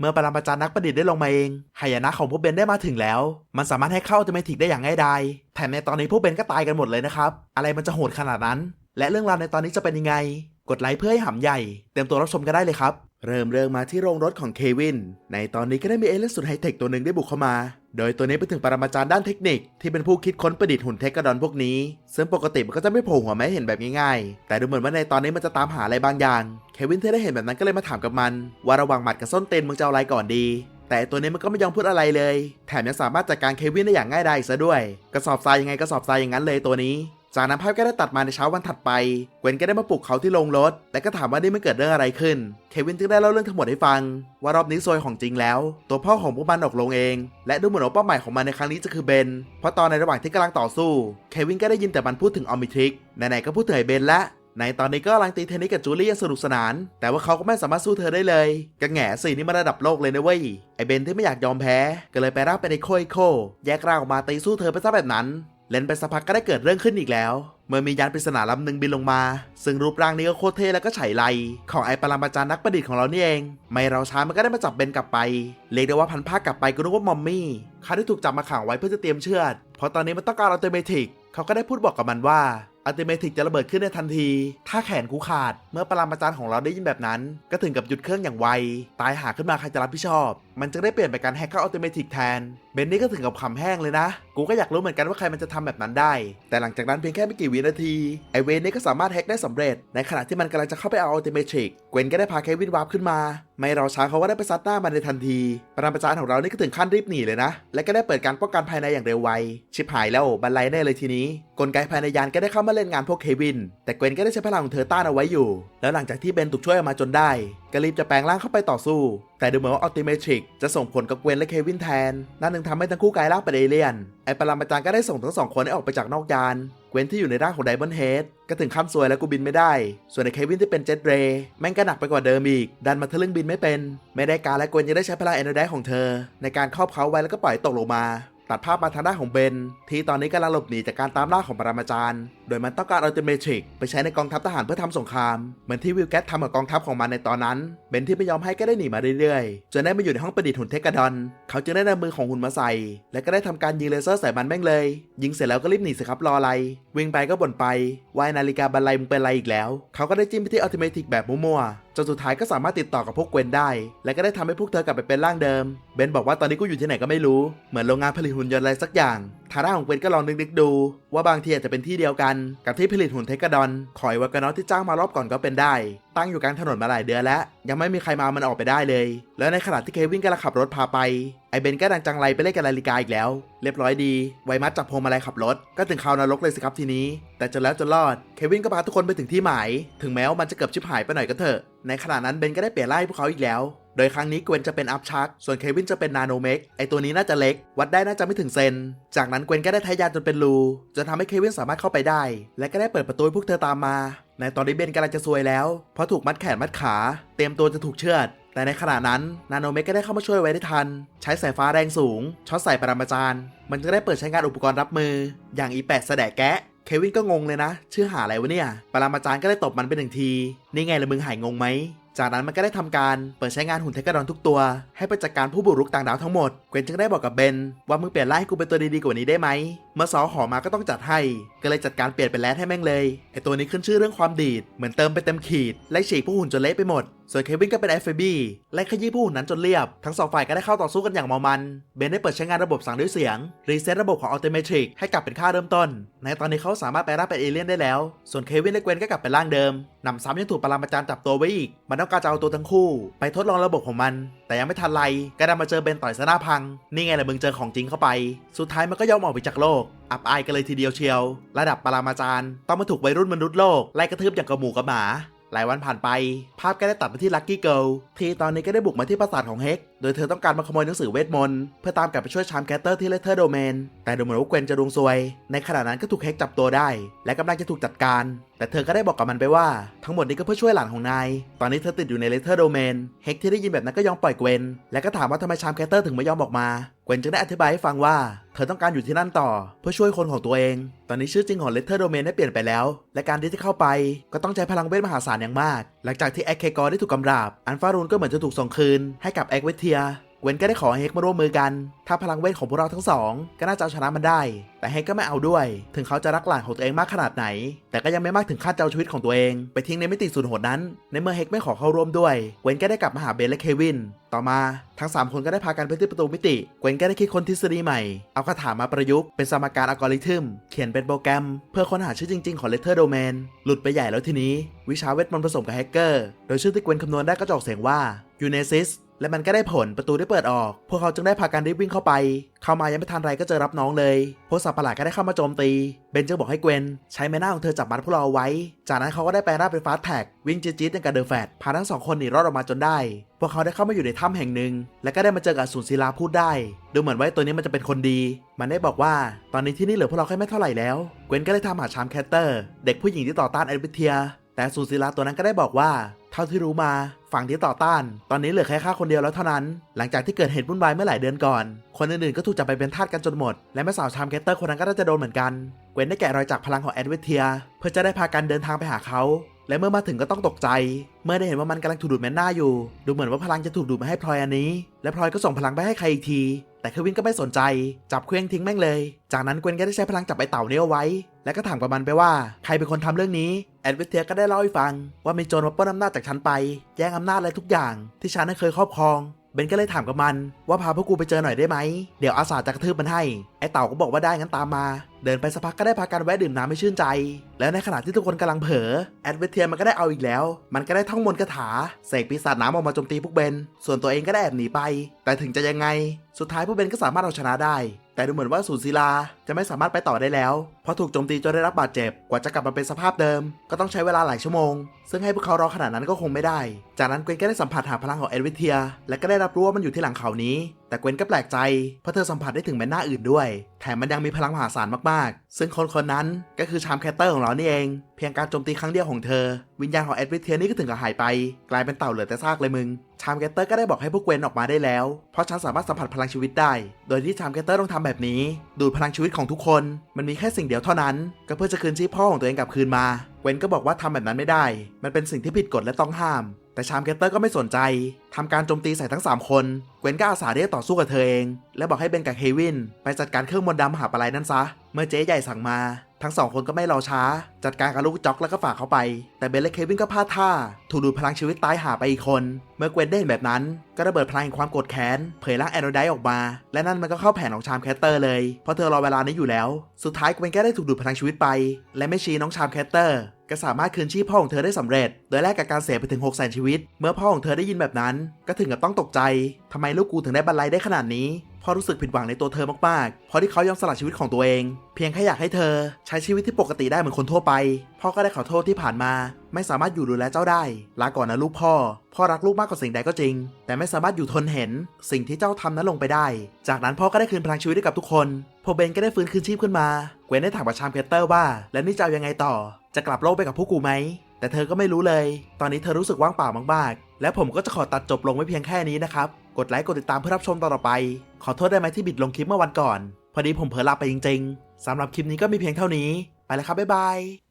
เมื่อปรมาจารย์นักประดิษฐ์ได้ลงมาเองหายนะของพวกเบนได้มาถึงแล้ว มันสามารถให้เข้าอัตเมติกได้อย่างง่ายดายแถมในตอนนี้พวกเบนก็ตายกันหมดเลยนะครับ อะไรมันจะโหดขนาดนั้น และเรื่องราวในตอนนี้จะเป็นยังไง กดไลค์เพื่อให้หำใหญ่ เต็มตัวรับชมกันได้เลยครับ เริ่มเรื่องมาที่โรงรถของเควิน ในตอนนี้ก็ได้มีเอเลี่ยนสุดไฮเทคตัวหนึ่งได้บุกเข้ามา โดยตัวนี้เป็นถึงปรมาจารย์ด้านเทคนิคที่เป็นผู้คิดค้นประดิษฐ์หุ่นเทคกระดอนพวกนี้ ซึ่งปกติมันก็จะไม่โผล่หัวมาให้เห็นแบบง่ายๆ แต่ดูเหมือนว่าในตอนนี้มันจะตามหาอะไรบางอย่าง เควินเธอได้เห็นแบบนั้นก็เลยมาถามกับมัน ว่าระหว่างหมัดกับส้นเตนมึงจะเอาอะไรก่อนดี แต่ตัวนี้มันก็ไม่ยอมพูดอะไรเลย แถมยังสามารถจัดการเควินได้อย่างง่ายดายอีกซะด้วย กระสอบทรายยังไงกระสอบทรายอย่างนั้นเลยตัวนี้ จากนั้นภาพก็ได้ตัดมาในเช้าวันถัดไป เกวนก็ได้มาปลุกเขาที่โรงรถและก็ถามว่านี่มันเกิดเรื่องอะไรขึ้น เควินจึงได้เล่าเรื่องทั้งหมดให้ฟัง ว่ารอบนี้ซวยของจริงแล้ว ตัวพ่อของพวกมันออกลงเอง และดูเหมือนว่าเป้าหมายของมันในครั้งนี้จะคือเบน เพราะตอนในระหว่างที่กำลังต่อสู้ เควินก็ได้ยินแต่มันพูดถึงออมิทริก ไหนๆก็พูดถึงไอ้เบนและในตอนนี้ก็กำลังตีเทนนิสกับจูเลียสนุกสนาน แต่ว่าเขาก็ไม่สามารถสู้เธอได้เลยกระแง่สีนี่มันระดับโลกเลยนะเว้ย ไอเบนที่ไม่อยากยอมแพ้ ก็เลยไปร่างเป็นไอโคไอโค แยกร่างออกมาตีสู้เธอไปซะแบบนั้น เล่นไปสักพักก็ได้เกิดเรื่องขึ้นอีกแล้ว เมื่อมียานปริศนาลำหนึ่งบินลงมา ซึ่งรูปร่างนี้ก็โคตรเท่และก็ไฉไลของไอปรามาจารย์นักประดิษฐ์ของเรานี่เอง ไม่เราช้ามันก็ได้มาจับเบนกลับไป เรียกได้ว่าพันผ้ากลับไปก็นึกว่ามอมมี่เขาได้ถูกจับมาขังไว้เพื่อจะเตรียมเชือด เพราะตอนนี้มันต้องการอัลเทอร์เมติกเขาก็ได้พูดบอกกับมันว่า อัลติเมติกจะระเบิดขึ้นในทันที ถ้าแขนกูขาด เมื่อปรามาจารย์ของเราได้ยินแบบนั้น ก็ถึงกับหยุดเครื่องอย่างไว ตายหาขึ้นมาใครจะรับผิดชอบ มันจึงได้เปลี่ยนไปการแฮกเข้าอัลติเมติกแทน เบนนี่ก็ถึงกับขำแห้งเลยนะ กูก็อยากรู้เหมือนกันว่าใครมันจะทำแบบนั้นได้ แต่หลังจากนั้นเพียงแค่ไม่กี่วินาที ไอเวนนี่ก็สามารถแฮกได้สำเร็จ ในขณะที่มันกำลังจะเข้าไปเอาอัลติเมติกเกวนก็ได้พาเควินวาร์ปขึ้นมา ไม่รอช้าเขาก็ได้ไปซัดหน้ามันในทันทีปรมาจารย์ของเรานี่ก็ถึงขั้นรีบหนีเลยนะ และก็ได้เปิดการป้องกันภายในอย่างเร็วไว ชิบหายแล้วบันไลแน่เลยทีนี้ กลไกภายในยานก็ได้เข้ามาเล่นงานพวกเควิน แต่เกวนก็ได้ใช้พลังของเธอต้านเอาไว้อยู่ แล้วหลังจากที่เบนถูกช่วยออกมาจนได้ก็รีบจะแปลงร่างเข้าไปต่อสู้ แต่ดูเหมือนว่าอัลติเมทริกจะส่งผลกับเกวนและเควินแทน นั่นนึงทำให้ทั้งคู่กลายร่างเป็นเอเลี่ยน ไอปรามาจารย์ก็ได้ส่งทั้งสองคนให้ออกไปจากนอกยานเกวนที่อยู่ในร่างของไดมอนเฮดก็ถึงขั้นซวยแล้วกูบินไม่ได้ ส่วนในเควินที่เป็นเจ็ตเรย์แม่งก็หนักไปกว่าเดิมอีก ดันมาทะลึ่งบินไม่เป็น ไม่ได้การและเกวนยังได้ใช้พลังเอเนอร์ไดของเธอ ในการครอบเขาไว้แล้วก็ปล่อยตกลงมา ตัดภาพมาทางด้านของเบน ที่ตอนนี้กำลังหลบหนีจากการตามล่าของปรมาจารย์ โดยมันต้องการอัลติเมทริกไปใช้ในกองทัพทหารเพื่อทำสงคราม เหมือนที่วิลแกตทำกับกองทัพของมันในตอนนั้นเบนที่ไม่ยอมให้ก็ได้หนีมาเรื่อยๆจนได้มาอยู่ในห้องประดิษฐ์หุ่นเทคกาดอน เขาจึงได้นำมือของหุ่นมาใส่ และก็ได้ทำการยิงเลเซอร์ใส่มันแม่งเลย ยิงเสร็จแล้วก็รีบหนีสิครับรออะไร วิ่งไปก็บ่นไปว่ายนาฬิกาบันไลมึงเป็นไรอีกแล้ว เขาก็ได้จิ้มไปที่อัลติเมทริกแบบมั่วๆจนสุดท้ายก็สามารถติดต่อกับพวกเกวนได้ และก็ได้ทำให้พวกเธอกลับไปเป็นร่างเดิม เบนบอกว่าตอนนี้กูอยู่ที่ไหนก็ไม่รู้ เหมือนโรงงานผลิตหุ่นยนต์อะไรสักอย่าง ทางด้าของเกวนก็ลองนึกๆดูว่าบางทีอาจจะเป็นที่เดียวกันกับที่ผลิตหุ่นเทคกาดอนขอยวากานอตที่จ้างมารอบก่อนก็เป็นได้ ตั้งอยู่กลางถนนมาหลายเดือนแล้ว ยังไม่มีใครมาเอามันออกไปได้เลย แล้วในขณะที่เควินกำลังขับรถพาไปไอเบนก็ดังจังไรไปเล่นกับนาฬิกาอีกแล้ว เรียบร้อยดีไวมัดจับพวงมาลัยขับรถ ก็ถึงข่าวนรกเลยสิครับทีนี้ แต่จนแล้วจนรอดเควินก็พาทุกคนไปถึงที่หมาย ถึงแม้ว่ามันจะเกือบชิบหายไปหน่อยก็เถอะในขณะนั้นเบนก็ได้เปลี่ยนไล่พวกเขาอีกแล้ว โดยครั้งนี้เกวนจะเป็นอัพชัก ส่วนเควินจะเป็นนาโนเมกไอตัวนี้น่าจะเล็ก วัดได้น่าจะไม่ถึงเซน จากนั้นเกวนก็ได้ทายานจนเป็นรูจนทำให้เควินสามารถเข้าไปได้ และก็ได้เปิดประตูพวกเธอตามมา ในตอนนี้เบนกำลังจะซวยแล้ว เพราะถูกมัดแขนมัดขา เตรียมตัวจะถูกเชือดแต่ในขณะนั้นนาโนเมกก็ได้เข้ามาช่วยไว้ได้ทัน ใช้สายฟ้าแรงสูงช็อตใส่ปรมาจารย์ มันจะได้เปิดใช้งานอุปกรณ์รับมือ อย่างอีแปดแสดแกะเควินก็งงเลยนะ ชื่อหาอะไรวะเนี่ย ปรมาจารย์ก็ได้ตบมันไปหนึ่งที นี่ไงละมึงหายงงไหม จากนั้นมันก็ได้ทำการเปิดใช้งานหุ่นเทกาดอนทุกตัว ให้ไปจัดการผู้บุกรุกต่างดาวทั้งหมดเกวนจึงได้บอกกับเบนว่ามึงเปลี่ยนไล่ให้กูเป็นตัวดีๆกว่านี้ได้ไหม เมื่อซอหอมาก็ต้องจัดให้ ก็เลยจัดการเปลี่ยนเป็นแรดให้แม่งเลยไอตัวนี้ขึ้นชื่อเรื่องความดีด เหมือนเติมไปเต็มขีดไล่ฉีกผู้หุ่นจนเละไปหมด ส่วนเควินก็เป็น FB ไล่ขยี้ผู้หุ่นนั้นจนเรียบ ทั้งสองฝ่ายก็ได้เข้าต่อสู้กันอย่างเมามันเบนได้เปิดใช้งานระบบสั่งด้วยเสียงรีเซ็ตระบบของอัลติเมทริกให้กลับเป็นค่าเริ่มต้น ในตอนนี้เขาสามารถไปร่างเป็นเอเลี่ยนได้แล้ว ส่วนเควินและเกวนก็กลับเป็นร่างเดิมนำซ้ำยังถูกปรามาจารย์จับตัวไว้อีก มันต้องการจะเอาตัวทั้งคู่ ไปทดลองระบบของมัน แต่ยังไม่ทันไรก็ได้มาเจอเบนต่อยซะหน้าพัง นี่ไงล่ะมึงเจอของจริงเข้าไป สุดท้ายมันก็ยอมออกไปจากโลก อับอายกันเลยทีเดียวเชียว ระดับปรามาจารย์ต้องมาถูกวัยรุ่นมนุษย์โลกไล่กระทืบอย่างกระหมูกระหมา หลายวันผ่านไป ภาพก็ได้ตัดไปที่ลักกี้เกิลที่ตอนนี้ก็ได้บุกมาที่ปราสาทของเฮก โดยเธอต้องการมาขโมยหนังสือเวทมนต์เพื่อตามกลับไปช่วยชามแคตเตอร์ที่เลเทอร์โดเมน แต่ดูเหมือนว่าเกวนจะดวงซวย ในขณะนั้นก็ถูกเฮกจับตัวได้ และกำลังจะถูกจัดการ แต่เธอก็ได้บอกกับมันไปว่า ทั้งหมดนี้ก็เพื่อช่วยหลานของนาย ตอนนี้เธอติดอยู่ในเลเทอร์โดเมนเฮกที่ได้ยินแบบนั้นก็ยอมปล่อยเกวน และก็ถามว่าทำไมชามแคตเตอร์ถึงไม่ยอมออกมา เกวนจึงได้อธิบายให้ฟังว่า เธอต้องการอยู่ที่นั่นต่อ เพื่อช่วยคนของตัวเอง ตอนนี้ชื่อจริงของเลเทอร์โดเมนได้เปลี่ยนไปแล้ว และการที่จะเข้าไปก็ต้องใช้พลังเวทมหาศาลอย่างมาก หลังจากที่แอคเคกอร์ได้ถูกกำราบ อันฟารูนก็เหมือนจะถูกส่งคืนให้กับแอคเวทีทียเวนก็ได้ขอให้เฮกมาร่วมมือกัน ถ้าพลังเวทของพวกเราทั้งสอง ก็น่าจะเอาชนะมันได้ แต่เฮกก็ไม่เอาด้วย ถึงเขาจะรักหลานของตัวเองมากขนาดไหน แต่ก็ยังไม่มากถึงขั้นจะเอาชีวิตของตัวเอง ไปทิ้งในมิติสุดโหดนั้น ในเมื่อเฮกไม่ขอเข้าร่วมด้วย เวนก็ได้กลับมาหาเบนและเควิน ต่อมาทั้ง 3 คนก็ได้พากันไปที่ประตูมิติเวนก็ได้คิดค้นทฤษฎีใหม่ เอาคาถามาประยุกต์ เป็นสมการอัลกอริทึม เขียนเป็นโปรแกรม เพื่อค้นหาชื่อจริง ๆ ของเลเทอร์โดเมน หลุดไปใหญ่แล้วทีนี้ วิชาเวทมนต์ผสมกับแฮกเกอร์ โดยชื่อที่เวนคำนวณได้ก็จะออกเสียงว่ายูเนซิส และมันก็ได้ผลประตูได้เปิดออก พวกเขาจึงได้พากันรีบวิ่งเข้าไป เข้ามายังไม่ทันไรก็เจอรับน้องเลยพวกสัตว์ประหลาดก็ได้เข้ามาโจมตี เบนจึงบอกให้เกวนใช้แม่หน้าของเธอจับมัดพวกเราเอาไว้ จากนั้นเขาก็ได้แปลหน้างเป็นฟาสแท็กวิ่งจี๊ดๆอย่างกับเดอะแฟตพาทั้งสองคนหนีรอดออกมาจนได้ พวกเขาได้เข้ามาอยู่ในถ้ำแห่งหนึ่ง และก็ได้มาเจอกับสูรศิลาพูดได้ ดูเหมือนว่าตัวนี้มันจะเป็นคนดี มันได้บอกว่า ตอนนี้ที่นี่เหลือพวกเราแค่ไม่เท่าไหร่แล้ว เกวนก็เลยทำหาชามแคตเตอร์ เด็กผู้หญิงที่ต่อต้านแอดวิเทียแต่สูรศิลาตัวนั้นก็ได้บอกว่าเท่าที่รู้มาฝั่งที่ต่อต้าน ตอนนี้เหลือแค่ข้าคนเดียวแล้วเท่านั้น หลังจากที่เกิดเหตุวุ่นวายเมื่อหลายเดือนก่อน คนอื่นๆก็ถูกจับไปเป็นทาสกันจนหมด และแม่สาวชามแคตเตอร์คนนั้นก็น่าจะโดนเหมือนกัน เกวนได้แกะรอยจากพลังของแอดเวเทีย เพื่อจะได้พากันเดินทางไปหาเขา และเมื่อมาถึงก็ต้องตกใจ เมื่อได้เห็นว่ามันกำลังถูกดูดแมนน่าอยู่ ดูเหมือนว่าพลังจะถูกดูดมาให้พลอยอันนี้ และพลอยก็ส่งพลังไปให้ใครอีกที แต่เควินก็ไม่สนใจ จับเคว้งทิ้งแม่งเลย จากนั้นเกวนก็ได้ใช้พลังจับไอเต่าเนี้เอาไว้ และก็ถามกับมันไปว่า ใครเป็นคนทำเรื่องนี้ แอดเวเทียก็ได้เล่าให้ฟัง ว่ามีโจรมาปล้นอำนาจจากฉันไป แย่งอำนาจอะไรทุกอย่าง ที่ฉันเคยครอบครอง บนก็เลยถามกับมันว่าพาพวกกูไปเจอหน่อยได้ไหม เดี๋ยวอาสาจะกระทืบมันให้ ไอเต่าก็บอกว่าได้งั้นตามมา เดินไปสักพักก็ได้พากันแวะดื่มน้ำให้ชื่นใจ แล้วในขณะที่ทุกคนกำลังเผลอแอดเวเทียมันก็ได้เอาอีกแล้ว มันก็ได้ท่องมนต์คาถาเสกปีศาจน้ำออกมาโจมตีพวกเบน ส่วนตัวเองก็ได้แอบหนีไป แต่ถึงจะยังไง สุดท้ายพวกเบนก็สามารถเอาชนะได้ แต่ดูเหมือนว่าสูนศิลาจะไม่สามารถไปต่อได้แล้ว เพราะถูกโจมตีจนได้รับบาดเจ็บ กว่าจะกลับมาเป็นสภาพเดิม ก็ต้องใช้เวลาหลายชั่วโมง ซึ่งให้พวกเขารอขนาดนั้นก็คงไม่ได้ จากนั้นเกวนก็ได้สัมผัสหาพลังของเอ็ดวิเทีย และก็ได้รับรู้ว่ามันอยู่ที่หลังเขานี้แต่เกวนก็แปลกใจเพราะเธอสัมผัสได้ถึงแมนหน้าอื่นด้วย แถมมันยังมีพลังมหาศาลมากๆ ซึ่งคนคนนั้นก็คือชามแคตเตอร์ของเรานี่เอง เพียงการโจมตีครั้งเดียวของเธอ วิญญาณของเอ็ดวิเทียนี่ก็ถึงกับหายไป กลายเป็นเต่าเหลือแต่ซากเลยมึง ชามแคตเตอร์ก็ได้บอกให้พวกเกวนออกมาได้แล้ว เพราะฉันสามารถสัมผัสพลังชีวิตได้ โดยที่ชามแคตเตอร์ต้องทำแบบนี้ ดูดพลังชีวิตของทุกคน มันมีแค่สิ่งเดียวเท่านั้น ก็เพื่อจะคืนชีพพ่อของตัวเองกลับคืนมาเวนก็บอกว่าทำแบบนั้นไม่ได้ มันเป็นสิ่งที่ผิดกฎและต้องห้าม แต่ชามแคตเตอร์ก็ไม่สนใจทำการโจมตีใส่ทั้ง 3 คน เกวนก็อาสาที่จะต่อสู้กับเธอเอง และบอกให้เบนกับเควิน ไปจัดการเครื่องมนต์ดำมหาปลายนั่นซะ เมื่อเจ๊ใหญ่สั่งมา ทั้งสองคนก็ไม่รอช้า จัดการกับลูกจ็อกแล้วก็ฝากเขาไป แต่เบนและเควินก็พลาดท่า ถูกดูดพลังชีวิตตายหาไปอีกคน เมื่อเกวนได้เห็นแบบนั้น ก็ระเบิดพลังแห่งความโกรธแค้น เผยร่างแอนโดไดออกมา และนั่นมันก็เข้าแผนของชามแคตเตอร์เลย เพราะเธอรอเวลานี้อยู่แล้ว สุดท้ายเกวนก็ได้ถูกดูดพลังชีวิตไป และแม่ชีน้องชามแคตเตอร์ ก็สามารถคืนชีพพ่อของเธอได้สำเร็จ โดยแลกกับการเสียไปถึง6 0 0 0 0ชีวิต เมื่อพ่อของเธอได้ยินแบบนั้น ก็ถึงกับต้องตกใจทำไมลูกกูถึงได้บรรลัยได้ขนาดนี้พ่อรู้สึกผิดหวังในตัวเธอมากๆ เพราะที่เขายอมสละชีวิตของตัวเอง เพียงแค่อยากให้เธอ ใช้ชีวิตที่ปกติได้เหมือนคนทั่วไป พ่อก็ได้ขอโทษที่ผ่านมา ไม่สามารถอยู่ดูแลเจ้าได้ ลาก่อนนะลูกพ่อ พ่อรักลูกมากกว่าสิ่งใดก็จริง แต่ไม่สามารถอยู่ทนเห็น สิ่งที่เจ้าทำนั้นลงไปได้ จากนั้นพ่อก็ได้คืนพลังชีวิตให้กับทุกคน พอเบนก็ได้ฟื้นคืนชีพขึ้นมา เกวนได้ถามกับชามเคเตอร์ว่า แล้วนี่จะเอายังไงต่อ จะกลับโลกไปกับพวกกูไหม แต่เธอก็ไม่รู้เลย ตอนนี้เธอรู้สึกว่างเปล่ามากๆ และผมก็จะขอตัดจบลงไว้เพียงแค่นี้นะครับ กดไลค์กดติดตามเพื่อรับชมตอนต่อไป ขอโทษได้ไหมที่บิดลงคลิปเมื่อวันก่อน พอดีผมเผลอหลับไปจริง ๆสำหรับคลิปนี้ก็มีเพียงเท่านี้ ไปแล้วครับบ๊ายบาย